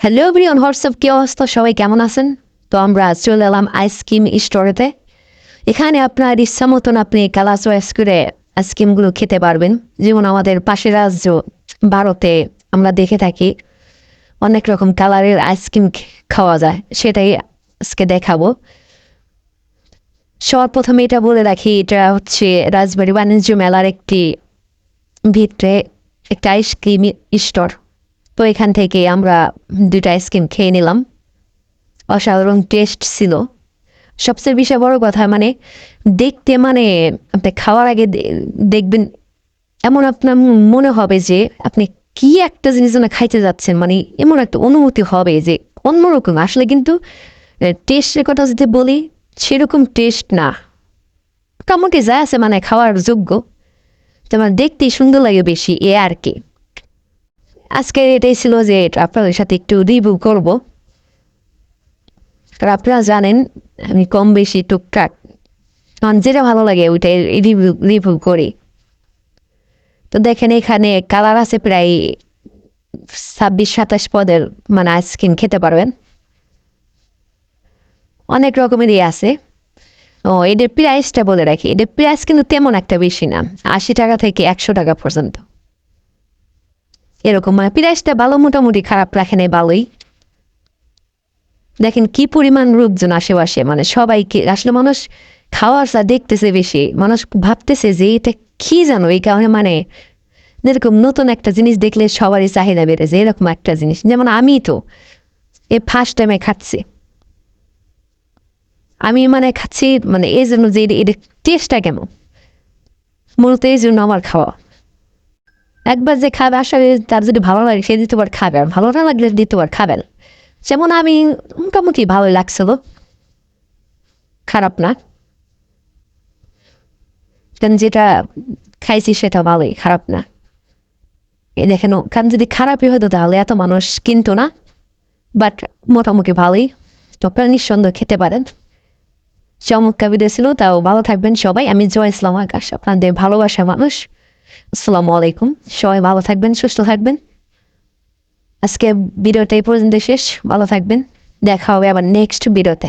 Hello everyone WhatsApp কি অবস্থা সবাই কেমন আছেন তো আমরা চলে এলাম আইসক্রিম স্টোরেতে এখানে আপনার ইচ্ছা মতন আপনি কালা চয়েস করে আইসক্রিমগুলো খেতে পারবেন যেমন আমাদের পাশের রাজ্য ভারতে আমরা দেখে থাকি অনেক রকম কালারের আইসক্রিম খাওয়া যায় সেটাই আজকে দেখাবো সবার প্রথমে এটা বলে রাখি এটা হচ্ছে রাজবাড়ি বাণিজ্য মেলার একটি ভিতরে একটা আইসক্রিম স্টোর তো এখান থেকে আমরা দুটো আইসক্রিম খেয়ে নিলাম। অসাধারণ টেস্ট ছিল। সবচেয়ে বিষয় বড় কথা মানে দেখতে মানে আপনি খাওয়ার আগে দেখবেন এমন আপনার মনে হবে যে আপনি কি একটা জিনিস যেন খাইতে যাচ্ছেন। মানে এমন একটা অনুভূতি হবে যে অন্যরকম। আসলে কিন্তু টেস্টের কথা যদি বলি, সেরকম টেস্ট না। মোটামুটি যা আছে মানে খাওয়ার যোগ্য। তোমার দেখতেই সুন্দর লাগে বেশি এ আর কি। আজকে এটাই ছিল যে আপনাদের সাথে একটু রিভিউ করব। আর আপনারা জানেন, আমি কম বেশি টুকটাক, কারণ যেটা ভালো লাগে ওইটাই রিভিউ রিভিউ করি। তো দেখেন এখানে কালার আছে প্রায় ছাব্বিশ, সাতাশ পদের মানে আইসক্রিম খেতে পারবেন। অনেক রকমেরই আছে। ও, এদের প্রাইসটা বলে রাখি। এদের প্রাইস কিন্তু তেমন একটা বেশি না, আশি টাকা থেকে একশো টাকা পর্যন্ত। এরকম মানে প্রাইসটা ভালো, মোটামুটি খারাপ রাখে রাখেন ভালোই। দেখেন কি পরিমাণ লোকজন আশেপাশে মানে সবাইকে, আসলে মানুষ খাওয়ার চা দেখতেছে বেশি, মানুষ ভাবতেছে যে এটা কি জানো এই কারণে মানে এরকম নতুন একটা জিনিস দেখলে সবারই চাহিদা বেড়েছে এরকম একটা জিনিস। যেমন আমি তো, এ ফার্স্ট টাইমে খাচ্ছি। আমি মানে খাচ্ছি মানে এই জন্য যে এটা টেস্টটা কেমন? মূলত এই জন্য আমার খাওয়া। একবার যে খাবে আসলে তার যদি ভালো লাগে, সে দ্বিতীয়বার খাবে। আর ভালো না লাগলে দ্বিতীয়বার খাবে না। যেমন আমি মোটামুটি ভালো লাগছিল। খারাপ না। কারণ যেটা খাইছি সেটা ভালোই, খারাপ না। দেখেন, কারণ যদি খারাপই হতো তাহলে এত মানুষ কিনতো না। বাট মোটামুটি ভালোই। তো আপনারা নিঃসন্দেহ খেতে পারেন। চমৎকার ভিডিও ছিল, তাও ভালো থাকবেন সবাই। আমি জয় ইসলাম আকাশ, আপনাদের ভালোবাসা মানুষ। আসসালামু আলাইকুম। সবাই ভালো থাকবেন, সুস্থ থাকবেন। আজকে ভিডিওটা এই পর্যন্ত শেষ। ভালো থাকবেন। দেখা হবে আবার নেক্সট ভিডিওতে।